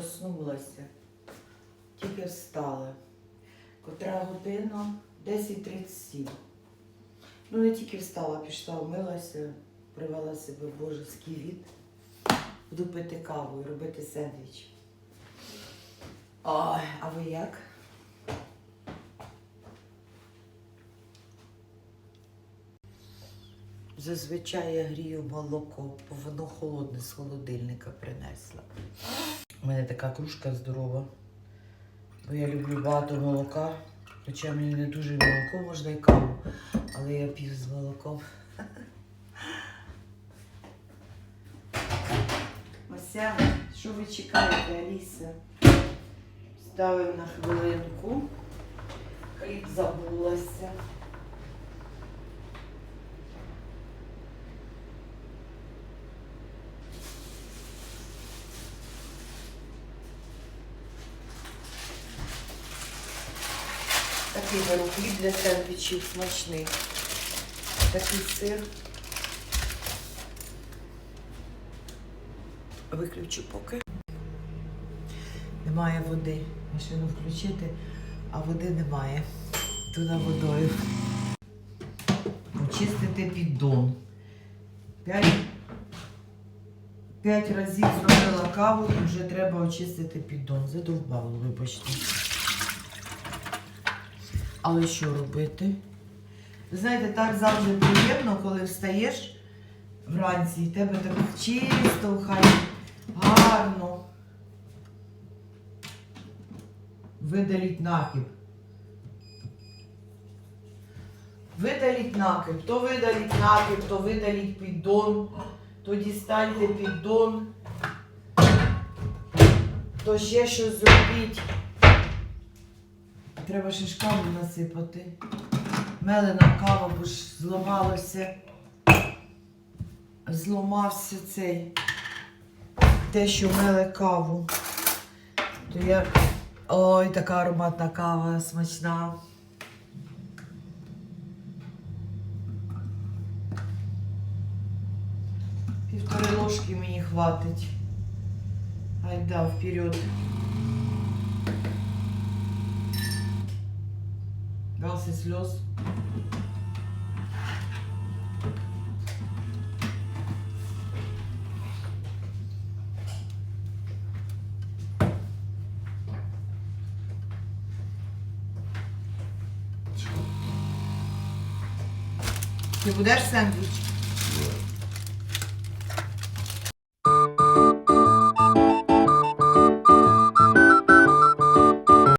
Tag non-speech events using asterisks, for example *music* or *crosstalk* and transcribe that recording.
проснулася. Тільки встала. Котра година 10.37. Ну, не тільки встала, пішла, вмилася, привела себе в божеський. Буду пити каву і робити сендвіч. Ой, а ви як? Зазвичай я грію молоко, бо воно холодне з холодильника принесла. У мене така кружка здорова, бо я люблю багато молока. Хоча мені не дуже молоко можна і каву, але я п'ю з молоком. *laughs* Ося, що ви чекаєте, Аліса? Ставимо на хвилинку. Хліб забулася. Такий хліб для сендвічів смачний. Такий сир. Виключу поки. Немає води. Машину включити, а води немає. Туди водою. Очистити піддон. П'ять, п'ять разів зробила каву і вже треба очистити піддон. Задовбало, вибачте. Але що робити? Знаєте, так завжди приємно, коли встаєш вранці, і тебе так чисто, хаті, гарно. Видаліть накип. Видаліть накип. То видаліть накип, то видаліть піддон, то дістаньте піддон, то ще щось зробіть. Треба ще ж каву насипати. Мелена кава, бо ж зламалося. Зламався цей. Те, що меле каву. То я. Ой, така ароматна кава, смачна. Півтори ложки мені хватить. Айда, вперед. Дался слез. Ти будеш сендвіч?